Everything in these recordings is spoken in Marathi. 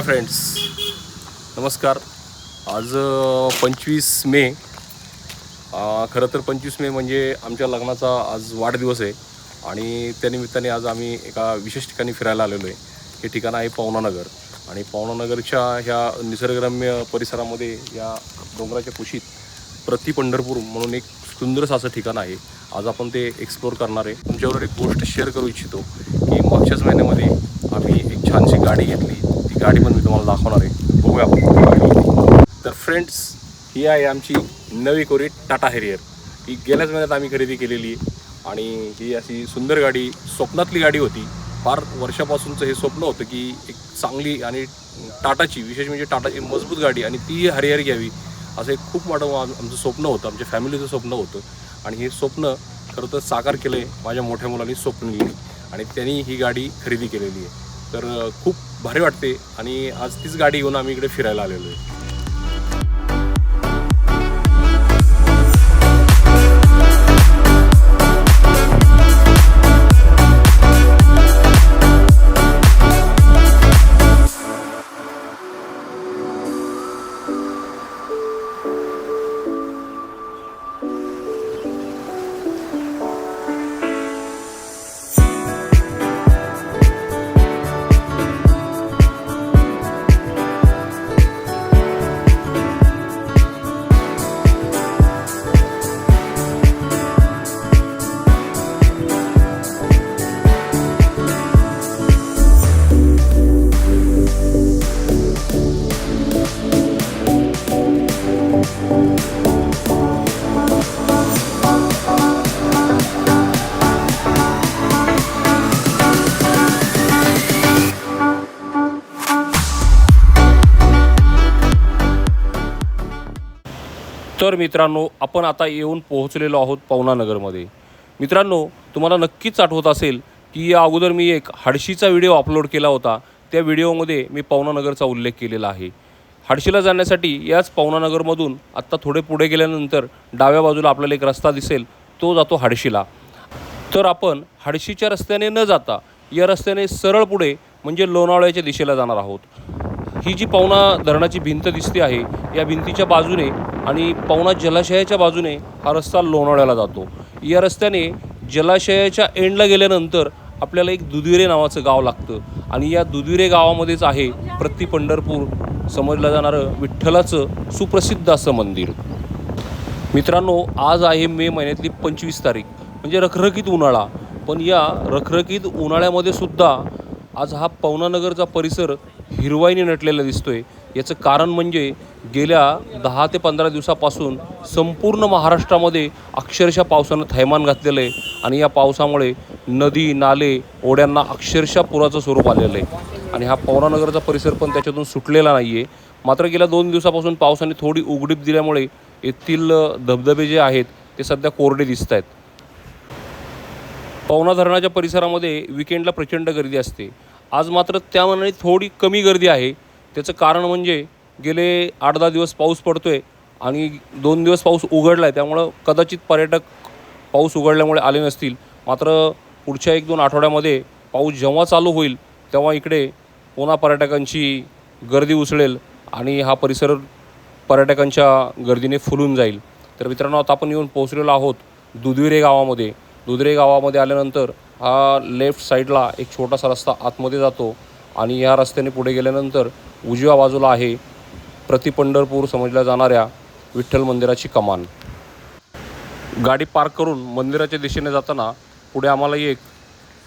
Hi friends. नमस्कार. आज पंचवीस मे. खरं तर पंचवीस मे म्हणजे आमच्या लग्नाचा आज वाढदिवस आहे आणि त्यानिमित्ताने आज आम्ही एका विशेष ठिकाणी फिरायला आलेलो आहे. हे ठिकाण आहे पवनानगर आणि पवनानगरच्या ह्या निसर्गरम्य परिसरामध्ये या डोंगराच्या कुशीत प्रति पंढरपूर म्हणून एक सुंदरसं असं ठिकाण आहे. आज आपण ते एक्सप्लोर करणार आहे. तुमच्याबरोबर एक गोष्ट शेअर करू इच्छितो की मागच्याच महिन्यामध्ये आम्ही एक छानशी गाडी घेतली. गाडी पण मी तुम्हाला दाखवणार आहे. बघूया आपण. तर फ्रेंड्स ही आहे आमची नवी कोरी टाटा हेरियर. ही गेल्याच महिन्यात आम्ही खरेदी केलेली आहे. आणि ही अशी सुंदर गाडी स्वप्नातली गाडी होती. फार वर्षापासूनचं हे स्वप्न होतं की एक चांगली आणि टाटाची विशेष म्हणजे टाटाची मजबूत गाडी आणि ती हरिहर घ्यावी असं एक खूप मोठं आमचं स्वप्न होतं. आमच्या फॅमिलीचं स्वप्न होतं. आणि हे स्वप्न खरं तर साकार केलं आहे माझ्या मोठ्या मुलांनी स्वप्न लिहिली आणि त्यांनी ही गाडी खरेदी केलेली आहे. तर खूप भारी वाटते आणि आज तीच गाडी घेऊन आम्ही इकडे फिरायला आलेलो आहे. तर मित्रांनो आपण आता येऊन पोहोचलेलो आहोत पवनानगरमध्ये मित्रांनो तुम्हाला नक्कीच आठवत असेल की या अगोदर मी एक हडशीचा व्हिडिओ अपलोड केला होता. त्या व्हिडिओमध्ये मी पवनानगरचा उल्लेख केलेला आहे. हडशीला जाण्यासाठी याच पवनानगरमधून आत्ता थोडे पुढे गेल्यानंतर डाव्या बाजूला आपल्याला एक रस्ता दिसेल तो जातो हडशीला. तर आपण हडशीच्या रस्त्याने न जाता या रस्त्याने सरळ पुढे म्हणजे लोणावळ्याच्या दिशेला जाणार आहोत. ही जी पवना धरणाची भिंत दिसते आहे या भिंतीच्या बाजूने आणि पवना जलाशयाच्या बाजूने हा रस्ता लोणावळ्याला जातो. या रस्त्याने जलाशयाच्या एंडला गेल्यानंतर आपल्याला एक दुधिरे नावाचं गाव लागतं आणि या दुधिरे गावामध्येच आहे प्रति पंढरपूर समजलं जाणारं विठ्ठलाचं सुप्रसिद्ध असं मंदिर. मित्रांनो आज आहे मे महिन्यातली पंचवीस तारीख म्हणजे रखरखीत उन्हाळा. पण या रखरखीत उन्हाळ्यामध्ये सुद्धा आज हा पवनानगरचा परिसर हिरवाईने नटलेला दिसतोय. याचं कारण म्हणजे गेल्या दहा ते पंधरा दिवसापासून संपूर्ण महाराष्ट्रामध्ये अक्षरशः पावसानं थैमान घातलेलं आहे आणि या पावसामुळे नदी नाले ओढ्यांना अक्षरशः पुराचं स्वरूप आलेलं आहे. आणि हा पवनानगरचा परिसर पण त्याच्यातून सुटलेला नाही आहे मात्र गेल्या दोन दिवसापासून पावसाने थोडी उघडीप दिल्यामुळे येथील धबधबे जे आहेत ते सध्या कोरडे दिसत आहेत. पवना धरणाच्या परिसरामध्ये विकेंडला प्रचंड गर्दी असते. आज मात्र त्यामानाने थोडी कमी गर्दी आहे. त्याचं कारण म्हणजे गेले आठ दहा दिवस पाऊस पडतो आहे आणि दोन दिवस पाऊस उघडला आहे त्यामुळं कदाचित पर्यटक पाऊस उघडल्यामुळे आले नसतील. मात्र पुढच्या एक दोन आठवड्यामध्ये पाऊस जेव्हा चालू होईल तेव्हा इकडे पुन्हा पर्यटकांची गर्दी उसळेल आणि हा परिसर पर्यटकांच्या गर्दीने फुलून जाईल. तर मित्रांनो आता आपण येऊन पोहोचलेलो आहोत दुधविरे गावामध्ये. दुधरे गावामध्ये आल्यानंतर हा लेफ्ट साईडला एक छोटासा रस्ता आतमध्ये जातो आणि या रस्त्याने पुढे गेल्यानंतर उजव्या बाजूला आहे प्रति पंढरपूर समजल्या जाणाऱ्या विठ्ठल मंदिराची कमान. गाडी पार्क करून मंदिराच्या दिशेने जाताना पुढे आम्हाला एक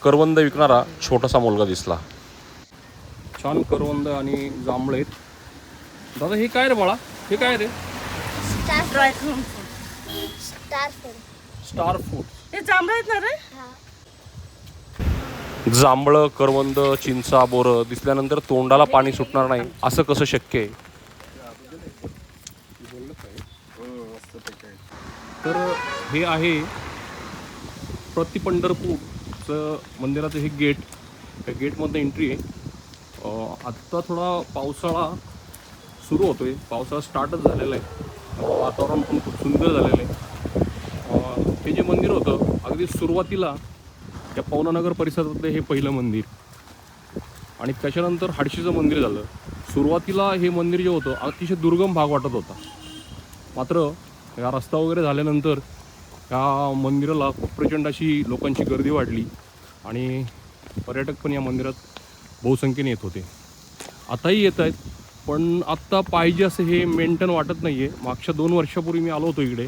करवंद विकणारा छोटासा मुलगा दिसला. छान करवंद आणि जांभळे आहेत. दादा हे काय रे बाळा? हे काय रे? स्टार फूड स्टार फूड हे जांभळं आहेत ना रे? जांभळं करवंद चिंचा बोरं दिसल्यानंतर तोंडाला पाणी सुटणार नाही. असं कसं शक्य आहे? तर हे आहे प्रति पंढरपूरचं मंदिराचं हे गेट. त्या गेटमधनं एंट्री आहे. आत्ता थोडा पावसाळा सुरू होतोय. पावसाळा स्टार्टच झालेला आहे. वातावरण पण खूप सुंदर झालेलं आहे. हे जे मंदिर होतं अगदी सुरुवातीला त्या पवनानगर परिसरातलं हे पहिलं मंदिर. आणि त्याच्यानंतर हाडशीचं मंदिर झालं. सुरुवातीला हे मंदिर जे होतं अतिशय दुर्गम भाग वाटत होता. मात्र या रस्ता वगैरे झाल्यानंतर या मंदिराला खूप प्रचंड अशी लोकांची गर्दी वाढली आणि पर्यटक पण या मंदिरात बहुसंख्येने येत होते. आताही येत आहेत पण आत्ता पाहिजे असं हे मेंटेन वाटत नाही आहे मागच्या दोन वर्षापूर्वी मी आलो होतो इकडे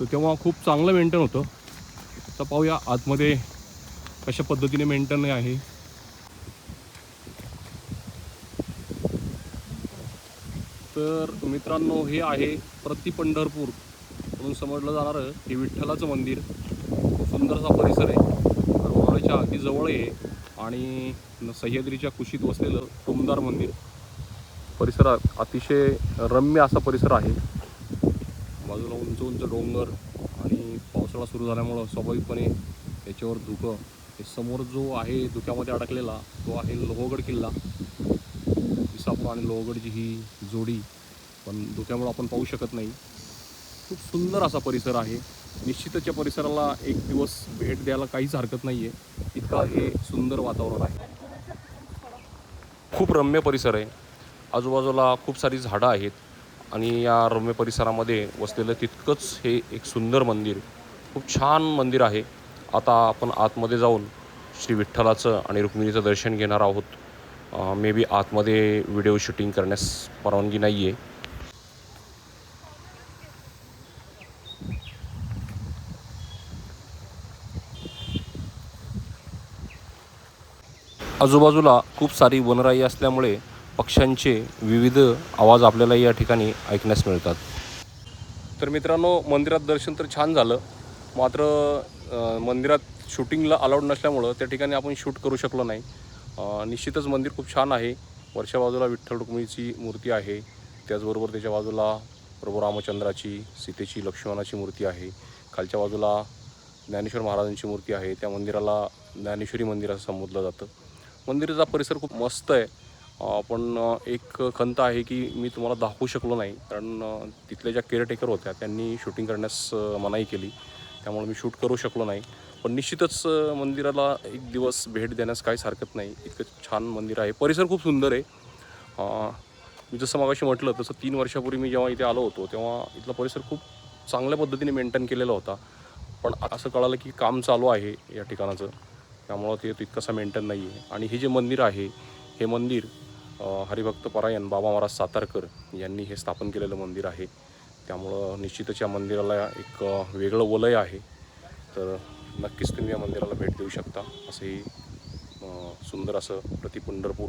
तर तेव्हा खूप चांगलं मेंटेन होतं. तर पाहूया आतमध्ये कशा पद्धतीने मेंटेन आहे? तर मित्रांनो हे आहे प्रति पंढरपूर. म्हणून समजलं जाणारं हे विठ्ठलाचं मंदिर. सुंदरसा परिसर आहे. रोहाच्या अगदी जवळ आहे. आणि सह्याद्रीच्या कुशीत वसलेलं टुमदार मंदिर. परिसरात अतिशय रम्य असा परिसर आहे. बाजूला उंच उंच डोंगर आणि पावसाळा सुरू झाल्यामुळं स्वाभाविकपणे याच्यावर धुकं समोर जो आहे धुक्यामध्ये अडकलेला तो आहे लोहगड किल्ला. विसापूर आणि लोहगडची ही जोडी पण धुक्यामुळं आपण पाहू शकत नाही. खूप सुंदर असा परिसर आहे. निश्चितच या परिसराला एक दिवस भेट द्यायला काहीच हरकत नाही आहे इतका हे सुंदर वातावरण आहे. खूप रम्य परिसर आहे. आजूबाजूला खूप सारी झाडं आहेत आणि या रम्य परिसरामध्ये वसलेलं तितकंच हे एक सुंदर मंदिर. खूप छान मंदिर आहे. आता आपण आतमध्ये जाऊन श्री विठ्ठलाचं आणि रुक्मिणीचं दर्शन घेणार आहोत. मे बी आतमध्ये व्हिडिओ शूटिंग करण्यास परवानगी नाही आहे आजूबाजूला खूप सारी वनराई असल्यामुळे पक्ष्यांचे विविध आवाज आपल्याला या ठिकाणी ऐकण्यास मिळतात. तर मित्रांनो मंदिरात दर्शन तर छान झालं. मात्र मंदिरात शूटिंगला अलाउड नसल्यामुळं त्या ठिकाणी आपण शूट करू शकलो नाही. निश्चितच मंदिर खूप छान आहे. वरच्या बाजूला विठ्ठल रुक्मिणीची मूर्ती आहे. त्याचबरोबर त्याच्या बाजूला प्रभू रामचंद्राची सीतेची लक्ष्मणाची मूर्ती आहे. खालच्या बाजूला ज्ञानेश्वर महाराजांची मूर्ती आहे. त्या मंदिराला ज्ञानेश्वरी मंदिर असं संबोधलं जातं. मंदिराचा परिसर खूप मस्त आहे. पण एक खंत आहे की मी तुम्हाला दाखवू शकलो नाही. कारण तिथल्या ज्या केअरटेकर होत्या त्यांनी शूटिंग करण्यास मनाई केली. त्यामुळे मी शूट करू शकलो नाही. पण निश्चितच मंदिराला एक दिवस भेट देण्यास काहीच हरकत नाही. इतकं छान मंदिर आहे. परिसर खूप सुंदर आहे. मी जसं मागाशी म्हटलं तसं तीन वर्षापूर्वी मी जेव्हा इथे आलो होतो तेव्हा इथला परिसर खूप चांगल्या पद्धतीने मेंटेन केलेला होता. पण असं कळालं की काम चालू आहे या ठिकाणाचं. त्यामुळं ते तितकंसं मेंटेन नाही आहे आणि हे जे मंदिर आहे हे मंदिर हरिभक्त परायण बाबा महाराज सातारकर यांनी हे स्थापन केलेलं मंदिर आहे. त्यामुळं निश्चितच या मंदिराला एक वेगळं वलय आहे. तर नक्कीच तुम्ही या मंदिराला भेट देऊ शकता. असंही सुंदर असं प्रतिपंढरपूर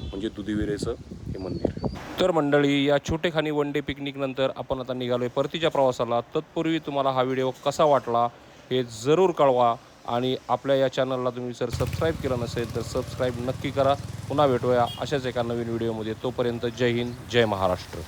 म्हणजे दुधीविरेचं हे मंदिर. तर मंडळी या छोटेखानी वन डे पिकनिकनंतर आपण आता निघालो आहे परतीच्या प्रवासाला. तत्पूर्वी तुम्हाला हा व्हिडिओ कसा वाटला हे जरूर कळवा आणि आपल्या या चॅनलला तुम्ही जर सबस्क्राईब केलं नसेल तर सबस्क्राईब नक्की करा. पुन्हा भेटूया अशाच एका नवीन व्हिडिओमध्ये तोपर्यंत जय हिंद जय महाराष्ट्र.